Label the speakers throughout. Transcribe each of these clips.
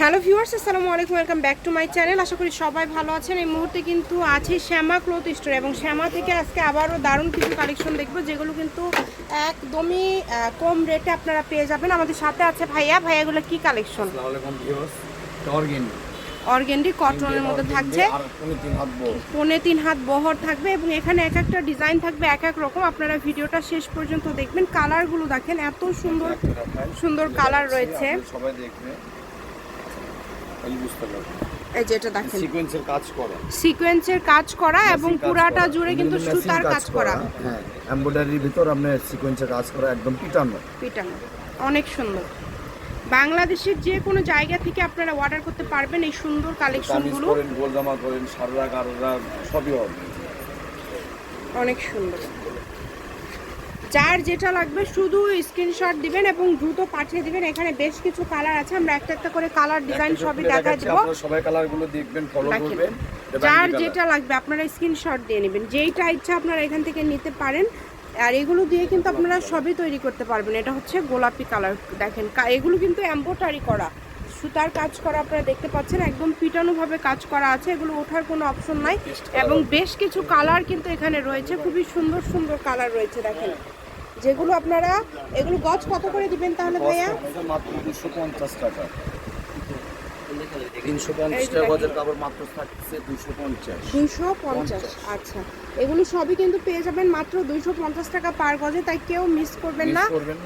Speaker 1: Hello viewers আসসালামু আলাইকুম welcome back to my channel. আশা করি সবাই ভালো আছেন। এই মুহূর্তে কিন্তু আছে শ্যামা ক্লথ স্টোর এবং শ্যামা থেকে আজকে আবারও দারুণ কিছু কালেকশন দেখব যেগুলো কিন্তু একদমই কম রেটে আপনারা পেয়ে যাবেন। আমাদের সাথে আছে ভাইয়া। ভাইয়াগুলো কি কালেকশন?
Speaker 2: অর্গেন
Speaker 1: অর্গেন্ডি। কটনের মধ্যে থাকছে।
Speaker 2: কোনো তিন হাত
Speaker 1: তিন হাত বহর থাকবে এবং এখানে এক একটা ডিজাইন থাকবে এক এক রকম। আপনারা ভিডিওটা শেষ পর্যন্ত দেখবেন। কালারগুলো দেখেন এত সুন্দর সুন্দর কালার রয়েছে।
Speaker 2: সবাই দেখবে
Speaker 1: এই যেটা দেখেন।
Speaker 2: সিকোয়েন্সের কাজ করা।
Speaker 1: সিকোয়েন্সের কাজ করা এবং পুরাটা জুড়ে কিন্তু সুতার কাজ করা।
Speaker 2: হ্যাঁ এমব্রয়ডারির ভিতর আপনার সিকোয়েন্সের কাজ করা একদম পিটানো।
Speaker 1: পিটানো। অনেক সুন্দর। বাংলাদেশের যে কোনো জায়গা থেকে আপনারা অর্ডার করতে পারবেন এই সুন্দর কালেকশনগুলো
Speaker 2: করেন গোল। জামা করেন সাররা গাররা সবই
Speaker 1: অনেক সুন্দর। যার যেটা লাগবে শুধু স্ক্রিনশট দিবেন এবং দ্রুত পাঠিয়ে দিবেন। এখানে বেশ কিছু কালার আছে আমরা একটা একটা করে কালার ডিজাইন সবই দেখা দেবো।
Speaker 2: সবাই কালারগুলো দেখবেন ফলো করবেন
Speaker 1: যার যেটা লাগবে আপনারা স্ক্রিনশট দিয়ে নেবেন। যেইটা ইচ্ছা আপনারা এখান থেকে নিতে পারেন। আর এগুলো দিয়ে কিন্তু আপনারা সবই তৈরি করতে পারবেন। এটা হচ্ছে গোলাপি কালার দেখেন। এগুলো কিন্তু এম্বোটারি করা। সুতার কাজ করা আপনারা দেখতে পাচ্ছেন একদম পিটানোভাবে কাজ করা আছে। এগুলো ওঠার কোনো অপশন নাই। এবং বেশ কিছু কালার কিন্তু এখানে রয়েছে। খুবই সুন্দর সুন্দর কালার রয়েছে দেখেন। যেগুলো আপনারা এগুলো গজ কত করে দিবেন তাহলে ভাইয়া?
Speaker 2: মাত্র দুশো পঞ্চাশ টাকা। তিনশো পঞ্চাশ টাকা গজের কাপড় মাত্র থাকছে দুশো পঞ্চাশ।
Speaker 1: দুইশো পঞ্চাশ আচ্ছা। এগুলো সবই কিন্তু পেয়ে যাবেন মাত্র দুইশো পঞ্চাশ টাকা পার গজে তাই কেউ মিস করবেন না।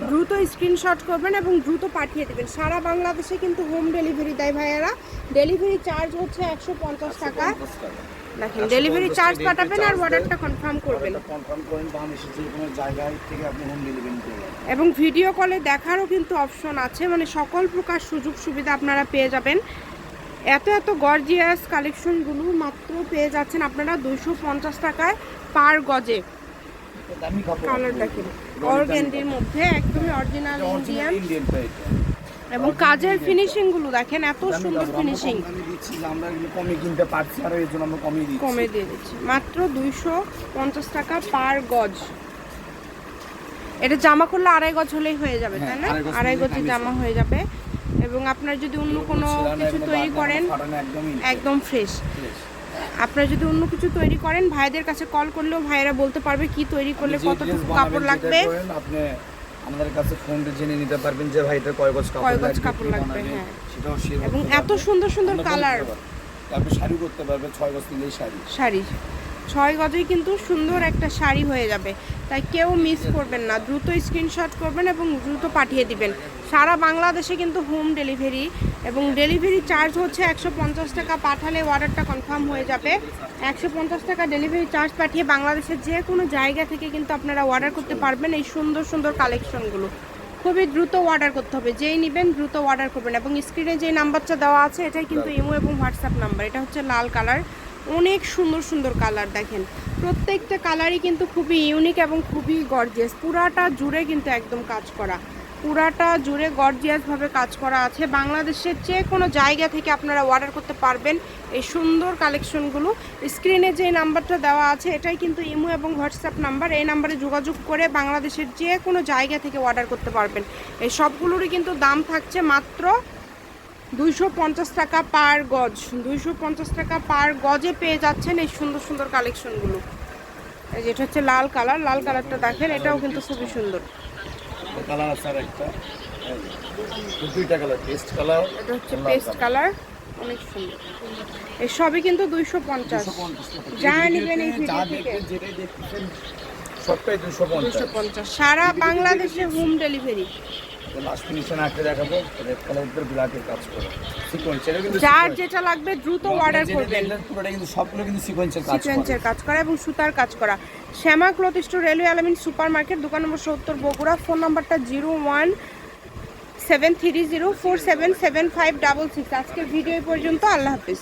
Speaker 1: দ্রুত স্ক্রিনশট করবেন এবং দ্রুত পাঠিয়ে দেবেন। সারা বাংলাদেশে কিন্তু হোম ডেলিভারি দেয় ভাইয়ারা। ডেলিভারি চার্জ হচ্ছে একশো পঞ্চাশ টাকা। দেখেন ডেলিভারি চার্জ পাঠাবেন আর অর্ডারটা কনফার্ম করবেন।
Speaker 2: কনফার্ম করেন বাংলাদেশের যে কোনো জায়গায় থেকে আপনি হোম ডেলিভারি পেয়ে
Speaker 1: এবং ভিডিও কলে দেখারও কিন্তু অপশন আছে মানে সকল প্রকার সুযোগ সুবিধা আপনারা পেয়ে যাবেন। এত এত গর্জিয়াস কালেকশনগুলো মাত্র পেয়ে যাচ্ছেন আপনারা দুইশো পঞ্চাশ টাকায় পার গজে। কালার দেখেন অর্গেন্ডির মধ্যে একদমই অরিজিনাল ইন্ডিয়ান এবং কাজের ফিনিশিংগুলো দেখেন এত সুন্দর ফিনিশিং
Speaker 2: আমরা কমে কিনতে পারছি আর জন্য আমরা কমে দিচ্ছি।
Speaker 1: কমে দিয়ে দিচ্ছি। মাত্র দুইশো পঞ্চাশ টাকা পার গজ। এটা জামা করলে আড়াই গজ হলেই হয়ে যাবে তাই না?
Speaker 2: হ্যাঁ, আড়াই গজ
Speaker 1: জামা হয়ে যাবে। এবং আপনার যদি অন্য কোনো কিছু তৈরি করেন। একদম ফ্রেশ। আপনারা যদি অন্য কিছু তৈরি করেন ভাইদের কাছে কল করলেও ভাইয়েরা বলতে পারবে কি তৈরি করলে কতটুকু কাপড় লাগবে।
Speaker 2: আপনি আমাদের কাছে ফোনটা জেনে নিতে পারবেন যে ভাই এটা কয় গজ কাপড়
Speaker 1: কয় গজ
Speaker 2: লাগবে,
Speaker 1: কাপড় লাগবে, হ্যাঁ।
Speaker 2: সেটাও
Speaker 1: এবং এত সুন্দর সুন্দর কালার
Speaker 2: আপনি শাড়ি করতে পারবেন ছয় গজ নিলেই শাড়ি।
Speaker 1: শাড়ি। ছয় গজেই কিন্তু সুন্দর একটা শাড়ি হয়ে যাবে। তাই কেউ মিস করবেন না। দ্রুত স্ক্রিনশট করবেন এবং দ্রুত পাঠিয়ে দিবেন। সারা বাংলাদেশে কিন্তু হোম ডেলিভারি এবং ডেলিভারি চার্জ হচ্ছে একশো পঞ্চাশ টাকা। পাঠালে অর্ডারটা কনফার্ম হয়ে যাবে। একশো পঞ্চাশ টাকা ডেলিভারি চার্জ পাঠিয়ে বাংলাদেশের যে কোনো জায়গা থেকে কিন্তু আপনারা অর্ডার করতে পারবেন এই সুন্দর সুন্দর কালেকশনগুলো খুবই দ্রুত অর্ডার করতে হবে। যেই নেবেন দ্রুত অর্ডার করবেন এবং স্ক্রিনে যে নাম্বারটা দেওয়া আছে এটাই কিন্তু ইমো এবং হোয়াটসঅ্যাপ নাম্বার এটা হচ্ছে লাল কালার অনেক সুন্দর সুন্দর কালার দেখেন। প্রত্যেকটা কালারই কিন্তু খুবই ইউনিক এবং খুবই গর্জিয়াস পুরাটা জুড়ে কিন্তু একদম কাজ করা। পুরাটা জুড়ে গর্জিয়াসভাবে কাজ করা আছে। বাংলাদেশের যে কোনো জায়গা থেকে আপনারা অর্ডার করতে পারবেন এই সুন্দর কালেকশনগুলো স্ক্রিনে যে নাম্বারটা দেওয়া আছে, এটাই কিন্তু ইমো এবং হোয়াটসঅ্যাপ নাম্বার এই নাম্বারে যোগাযোগ করে বাংলাদেশের যে কোনো জায়গা থেকে অর্ডার করতে পারবেন। এই সবগুলোরই কিন্তু দাম থাকছে মাত্র দুইশো পঞ্চাশ টাকা পার গজ দুইশো পঞ্চাশ টাকা পার গজে পেয়ে যাচ্ছেন এই সুন্দর সুন্দর কালেকশনগুলো। এই যেটা হচ্ছে লাল কালার লাল কালারটা দেখেন এটাও কিন্তু খুবই সুন্দর।
Speaker 2: কালার আছে একটা দুইটা কালার পেস্ট কালার
Speaker 1: এটা হচ্ছে পেস্ট কালার। অনেক সুন্দর। এই সবই কিন্তু দুইশো পঞ্চাশ। যা নেবেন এই ভিডিও থেকে। সারা বাংলাদেশে হোম ডেলিভারি
Speaker 2: লাস্ট ফিনিশন আঁকড়ে দেখাবো রেড কালারের ব্ল্যাকের কাজ করে। সিকোয়েন্স কিন্তু
Speaker 1: যার যেটা লাগবে দ্রুত অর্ডার করবেন
Speaker 2: পুরোটা কিন্তু সবগুলো কিন্তু সিকোয়েন্সের কাজ
Speaker 1: সিকোয়েন্সের কাজ করা এবং সুতার কাজ করা। Shyama cloth store railway Alamin super market দোকান নম্বর সত্তর বগুড়া। ফোন নাম্বারটা zero one seven three zero four seven seven five double six. আজকের ভিডিও পর্যন্ত। আল্লাহ হাফিজ।